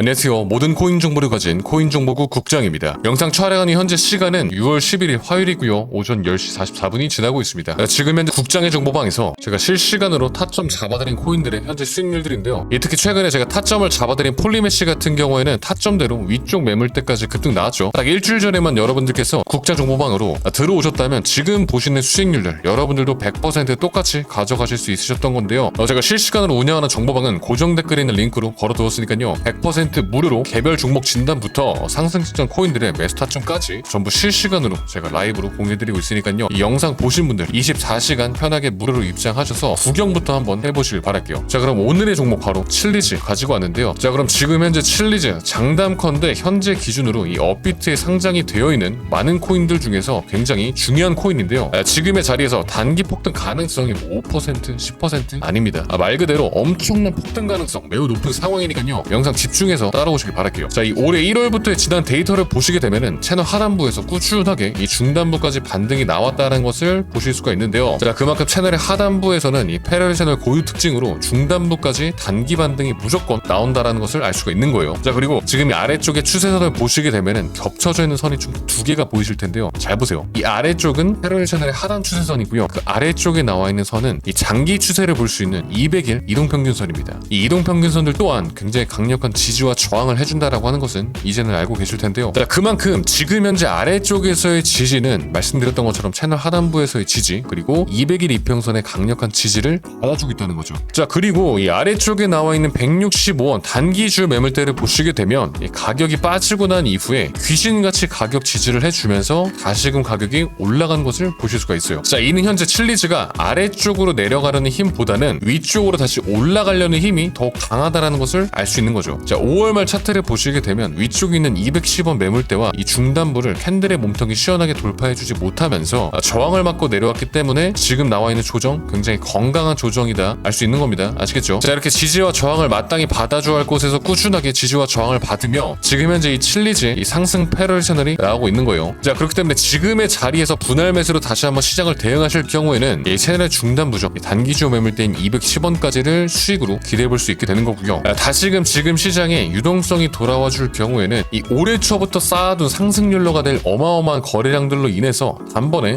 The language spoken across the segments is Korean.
안녕하세요. 모든 코인 정보를 가진 코인 정보구 국장입니다. 영상 촬영하는 현재 시간은 6월 11일 화요일이고요. 오전 10시 44분이 지나고 있습니다. 아, 지금 현재 국장의 정보방에서 제가 실시간으로 타점 잡아드린 코인들의 현재 수익률들인데요. 이 특히 최근에 제가 타점을 잡아드린 폴리메시 같은 경우에는 타점대로 위쪽 매물대까지 급등 나왔죠. 딱 일주일 전에만 여러분들께서 국장 정보방으로 들어오셨다면 지금 보시는 수익률들 여러분들도 100% 똑같이 가져가실 수 있으셨던 건데요. 어, 제가 실시간으로 운영하는 정보방은 고정 댓글에 있는 링크로 걸어두었으니까요. 100% 무료로 개별 종목 진단부터 상승 직전 코인들의 매수 타점까지 전부 실시간으로 제가 라이브로 공유해드리고 있으니까요. 이 영상 보신 분들 24시간 편하게 무료로 입장하셔서 구경부터 한번 해보시길 바랄게요. 자 그럼 오늘의 종목 바로 칠리즈 가지고 왔는데요. 자 그럼 지금 현재 칠리즈 장담컨대 현재 기준으로 이 업비트에 상장이 되어 있는 많은 코인들 중에서 굉장히 중요한 코인인데요. 아, 지금의 자리에서 단기 폭등 가능성이 5% 10% 아닙니다. 아, 말 그대로 엄청난 폭등 가능성 매우 높은 상황이니까요. 영상 집중해서 따라오시길 바랄게요. 자, 이 올해 1월부터의 지난 데이터를 보시게 되면은 채널 하단부에서 꾸준하게 이 중단부까지 반등이 나왔다는 것을 보실 수가 있는데요. 자, 그만큼 채널의 하단부에서는 이 패러렐 채널 고유 특징으로 중단부까지 단기 반등이 무조건 나온다라는 것을 알 수가 있는 거예요. 자, 그리고 지금 이 아래쪽에 추세선을 보시게 되면은 겹쳐져 있는 선이 총두 개가 보이실 텐데요. 잘 보세요. 이 아래쪽은 패러렐 채널의 하단 추세선이고요. 그 아래쪽에 나와 있는 선은 이 장기 추세를 볼 수 있는 200일 이동평균선입니다. 이 이동평균선들 또한 굉장히 강력한 지지 와 저항을 해준다라고 하는 것은 이제는 알고 계실 텐데요. 자, 그만큼 지금 현재 아래쪽에서의 지지는 말씀드렸던 것처럼 채널 하단부에서의 지지 그리고 200일 이평선의 강력한 지지를 받아주고 있다는 거죠. 자, 그리고 이 아래쪽에 나와 있는 165원 단기주 매물대를 보시게 되면 이 가격이 빠지고 난 이후에 귀신같이 가격 지지를 해주면서 다시금 가격이 올라간 것을 보실 수가 있어요. 자, 이는 현재 칠리즈가 아래쪽으로 내려가려는 힘보다는 위쪽으로 다시 올라가려는 힘이 더욱 강하다라는 것을 알 수 있는 거죠. 자, 5월 말 차트를 보시게 되면 위쪽에 있는 210원 매물대와 이 중단부를 캔들의 몸통이 시원하게 돌파해주지 못하면서 아, 저항을 맞고 내려왔기 때문에 지금 나와 있는 조정 굉장히 건강한 조정이다 알 수 있는 겁니다. 아시겠죠? 자, 이렇게 지지와 저항을 마땅히 받아줘야 할 곳에서 꾸준하게 지지와 저항을 받으며 지금 현재 이 칠리즈의 이 상승 패럴 채널이 나오고 있는 거예요. 자, 그렇기 때문에 지금의 자리에서 분할 매수로 다시 한번 시장을 대응하실 경우에는 이 채널의 중단부죠. 이 단기주 매물대인 210원까지를 수익으로 기대해 볼 수 있게 되는 거고요. 아, 다시금 지금 시장에 유동성이 돌아와 줄 경우에는 이 올해 초부터 쌓아둔 상승률로가 될 어마어마한 거래량들로 인해서 단번에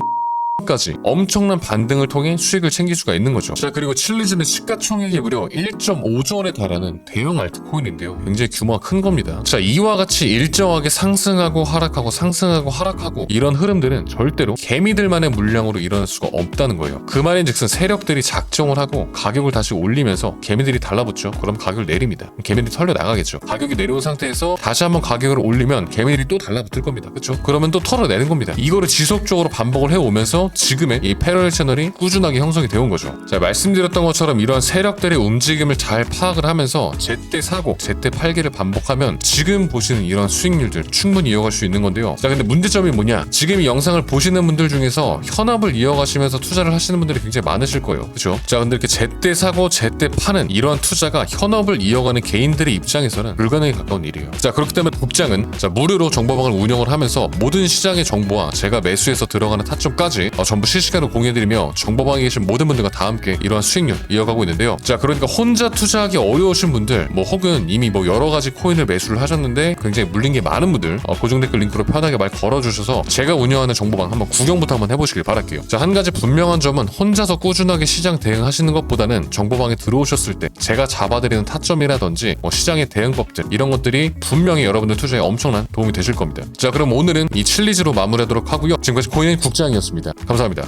까지 엄청난 반등을 통해 수익을 챙길 수가 있는 거죠. 자 그리고 칠리즈는 시가총액이 무려 1.5조 원에 달하는 대형 알트코인인데요. 굉장히 규모가 큰 겁니다. 자 이와 같이 일정하게 상승하고 하락하고 상승하고 하락하고 이런 흐름들은 절대로 개미들만의 물량으로 일어날 수가 없다는 거예요. 그 말인즉슨 세력들이 작정을 하고 가격을 다시 올리면서 개미들이 달라붙죠. 그럼 가격을 내립니다. 개미들이 털려 나가겠죠. 가격이 내려온 상태에서 다시 한번 가격을 올리면 개미들이 또 달라붙을 겁니다. 그렇죠? 그러면 또 털어내는 겁니다. 이거를 지속적으로 반복을 해오면서 지금의 이 패러렐 채널이 꾸준하게 형성이 되온 거죠. 자, 말씀드렸던 것처럼 이러한 세력들의 움직임을 잘 파악을 하면서 제때 사고, 제때 팔기를 반복하면 지금 보시는 이런 수익률들 충분히 이어갈 수 있는 건데요. 자, 근데 문제점이 뭐냐? 지금 이 영상을 보시는 분들 중에서 현업을 이어가시면서 투자를 하시는 분들이 굉장히 많으실 거예요. 그렇죠? 자, 근데 이렇게 제때 사고, 제때 파는 이러한 투자가 현업을 이어가는 개인들의 입장에서는 불가능에 가까운 일이에요. 자, 그렇기 때문에 국장은 자, 무료로 정보방을 운영을 하면서 모든 시장의 정보와 제가 매수해서 들어가는 타점까지 어, 전부 실시간으로 공유해드리며 정보방에 계신 모든 분들과 다 함께 이러한 수익률 이어가고 있는데요. 자, 그러니까 혼자 투자하기 어려우신 분들, 뭐 혹은 이미 뭐 여러 가지 코인을 매수를 하셨는데 굉장히 물린 게 많은 분들 어, 고정 댓글 링크로 편하게 말 걸어주셔서 제가 운영하는 정보방 한번 구경부터 한번 해보시길 바랄게요. 자, 한 가지 분명한 점은 혼자서 꾸준하게 시장 대응하시는 것보다는 정보방에 들어오셨을 때 제가 잡아드리는 타점이라든지 뭐 시장의 대응법들 이런 것들이 분명히 여러분들 투자에 엄청난 도움이 되실 겁니다. 자, 그럼 오늘은 이 칠리즈로 마무리하도록 하고요. 지금까지 코인의 국장이었습니다. 감사합니다.